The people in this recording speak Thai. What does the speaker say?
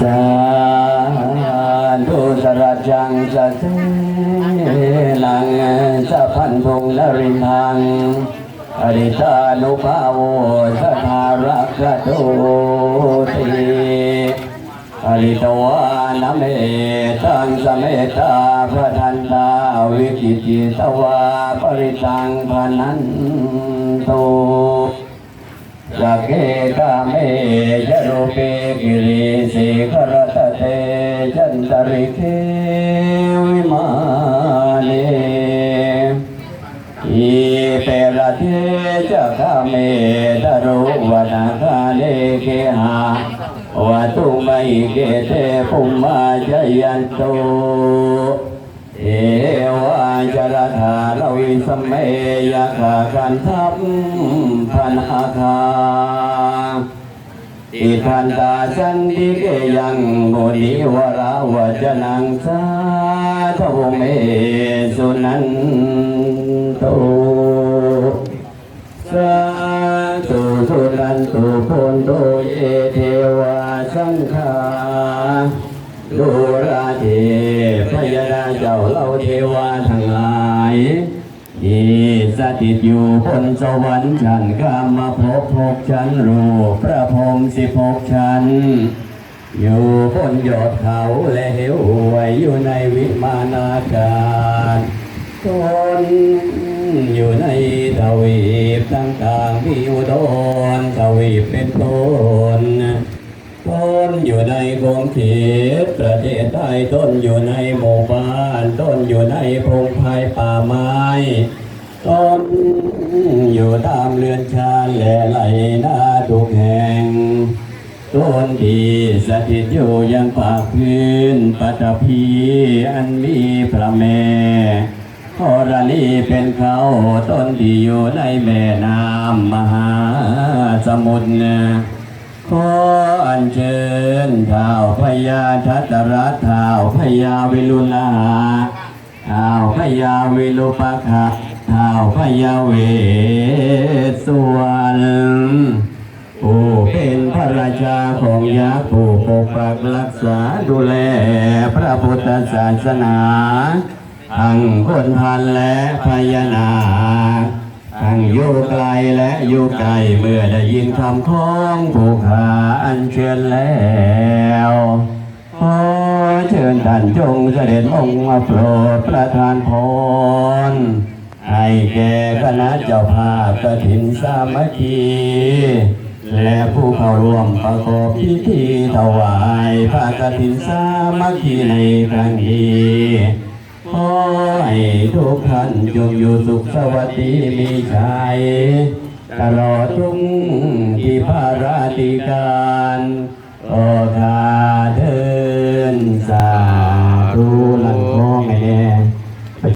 สาธุสรจังสะเสนังสัพพันพงนรินทังอริตานุภาโวสทารักขโตติอริตวานเมตังสเมตตาพระทันตาวิกิจิตวาปริตังพนันโตสักเกกาเม จันตริเควิมาเนอีเปรเทจะกาเมตโรวนาคาเลเกหาวะตุไมเกเตปุมมาจยันโตเอวาจรธาลวิสมเมยะขากันทัพพันอาคา อิทันตาสันติเกยังบุริวราวจนังสาทวเมสุนันโตสาธุสุนันตุพุนโตเยเทวาสังฆาดูราเทพยดาเจ้าเหล่าเทวาทั้งหลายที่สถิตอยู่บนสวรรค์ชั้นกามาพบพบชั้นรูปพระพ สิบหกชั้น อยู่บนยอดเขาและเหวหวยอยู่ในวิมานอากาศตนอยู่ในทวีปต่างๆมีอุดรทวีปเป็นต้นต้นอยู่ในกรงเทพประเทศไทยต้นอยู่ในหมู่บ้าน ต้นอยู่ในพงไพ่ป่าไม้ ต้นอยู่ตามเรือนชานและไหลนาทุกแห่งต้นที่สถิตอยู่ยังปากพื้นปัตภีอันมีพระแม่ธรณีเป็นเขาต้นที่อยู่ในแม่น้ำมหาสมุทรขออัญเชิญท้าวพญาทัตรัตท้าวพญาวิรุณาท้าวพญาวิรุปะคะท้า พญาเวสสุวรรณผู้เป็นพระราชาของยักษ์ผู้ปกปักรักษาดูแลพระพุทธศาสนา ทั้งคนพันและพญานาทั้งอยู่ไกลและอยู่ไกลเมื่อได้ยินคำของผู้ขาอันเชิญแล้วขอเชิญท่านจงเสด็จองค์มาโปรดประทานพร ให้แก่คณะเจ้าภาพกฐินสามัคคี และผู้เข้าร่วมประกอบพิธีถวายพระกฐินสามัคคีในครั้งนี้ขอให้ทุกท่านจงอยู่สุขสวัสดีมีชัยตลอดทุกที่พาราติการขอทา